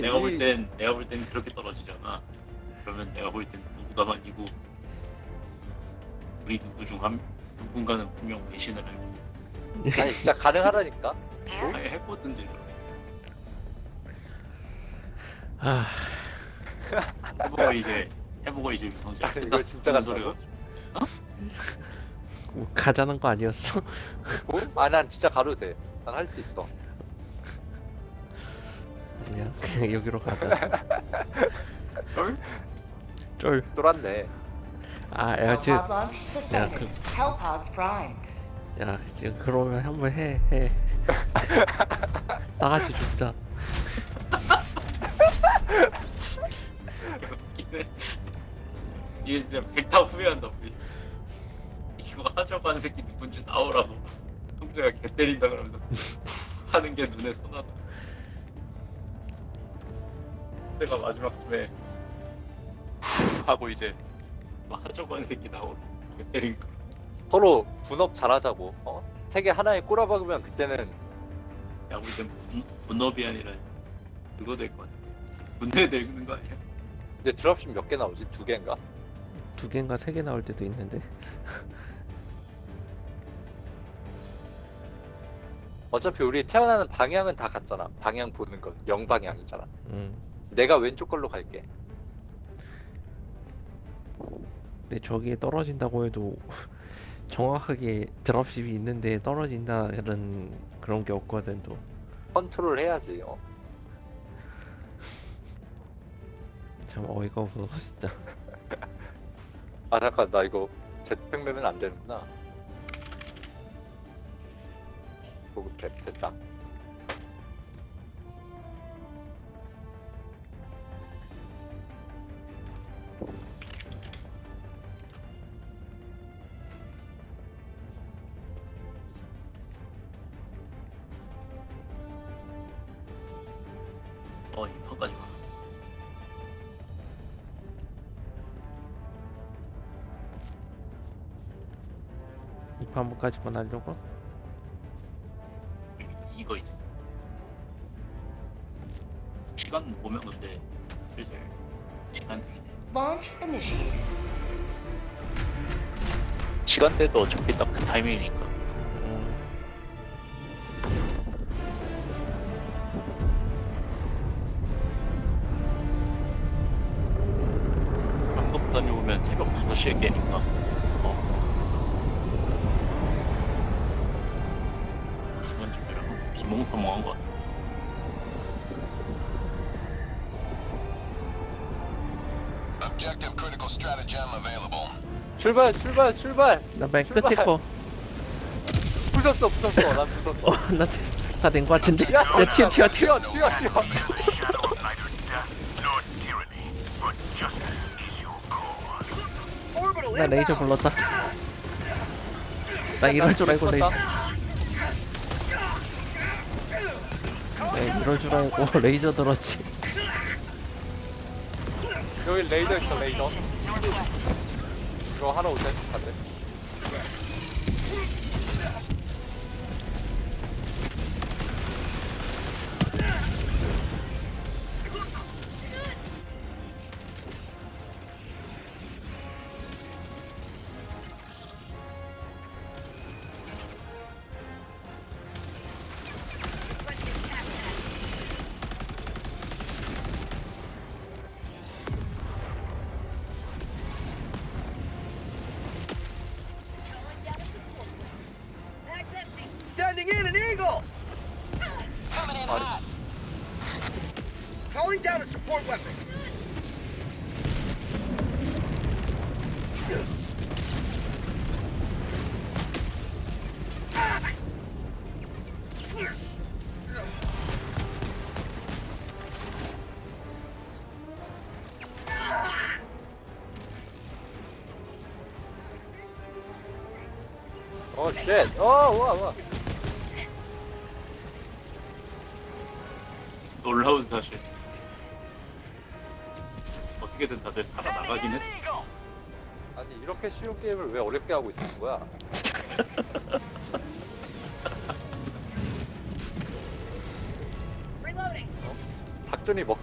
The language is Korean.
내가 볼 이- 땐 내가 볼 땐 그렇게 떨어지잖아. 그러면 내가 볼 땐 누구가 아니고 우리 누구 중 한 누군가는 분명 배신을 알고 아니 진짜 가능하다니까. 아예 해보든지. 아, 해보고 이제 해보고 이제 유성재 아니, 이거 진짜 간다고? 뭐 가자는 거 아니었어? 뭐? 아난 진짜 가도 돼. 난 할 수 있어. 아니야, 그냥 여기로 가자. 쩔? 쫄. 쫄았네. 아, 야, 지금, launch suspended. 그- primed. 야, 지금 그러면 한번 해, 해. 다 같이 죽자. 웃기네. 이게 진짜 백타 후회한다 우리. 이거 하자고 하는 새끼 누군지 나오라고. 성재가 개 때린다 그러면서 하는 게 눈에 선하다. 내가 마지막 쯤에 후 하고 이제 하는 새끼 때린 거. 서로 분업 잘하자고. 어? 세계 하나에 꼬라박으면 그때는 야 우리 분, 분업이 아니라 그거 될거 아니야. 분해 늙는 거 아니야? 이제 드랍십 몇 개 나오지? 두 개인가? 두 개인가 세 개 나올 때도 있는데. 어차피 우리 태어나는 방향은 다 같잖아. 방향 보는 건 영방향이잖아. 음. 내가 왼쪽 걸로 갈게. 근데 저기에 떨어진다고 해도 정확하게 드랍십이 있는데 떨어진다는 그런 게 없거든 또. 컨트롤 해야지. 어. 참 어이가 없어서 진짜. 아 잠깐 나 이거 jetpack 매면 안 되는구나. 보급 탭 됐다. 어 이판까지 와. 이 판부까지만 하려고? 이거 이제 시간 보면 근데 슬슬 시간 되긴 해. Launch initiated. 시간대도 어차피 딱 그 타이밍이니까 다녀오면 새벽 5시에 깨니까 어 시간쯤이랑 비몽사몽한 것 같아 Objective critical stratagem available. 출발 출발 출발. 나 맨 끝에 출발. 거. 부쉈어 부쉈어 난 부쉈어. 어, 나 다 된 거 같은데. 야, 야, 튀어, 튀어, 튀어. 튀어 튀어 나 레이저 불렀다. 나 이럴 줄 알고 레이저. 네, 이럴 줄 알고 레이저 들었지. 여기 레이더 있어 레이더. 이거 오자 가자. Sending Fuel! Coming in hot. Calling down a support weapon. Oh shit! Oh, whoa, whoa! 놀라운 사실 어떻게든 다들 살아나가긴 했어 아니 이렇게 쉬운 게임을 왜 어렵게 하고 있는 거야? 작전이 먹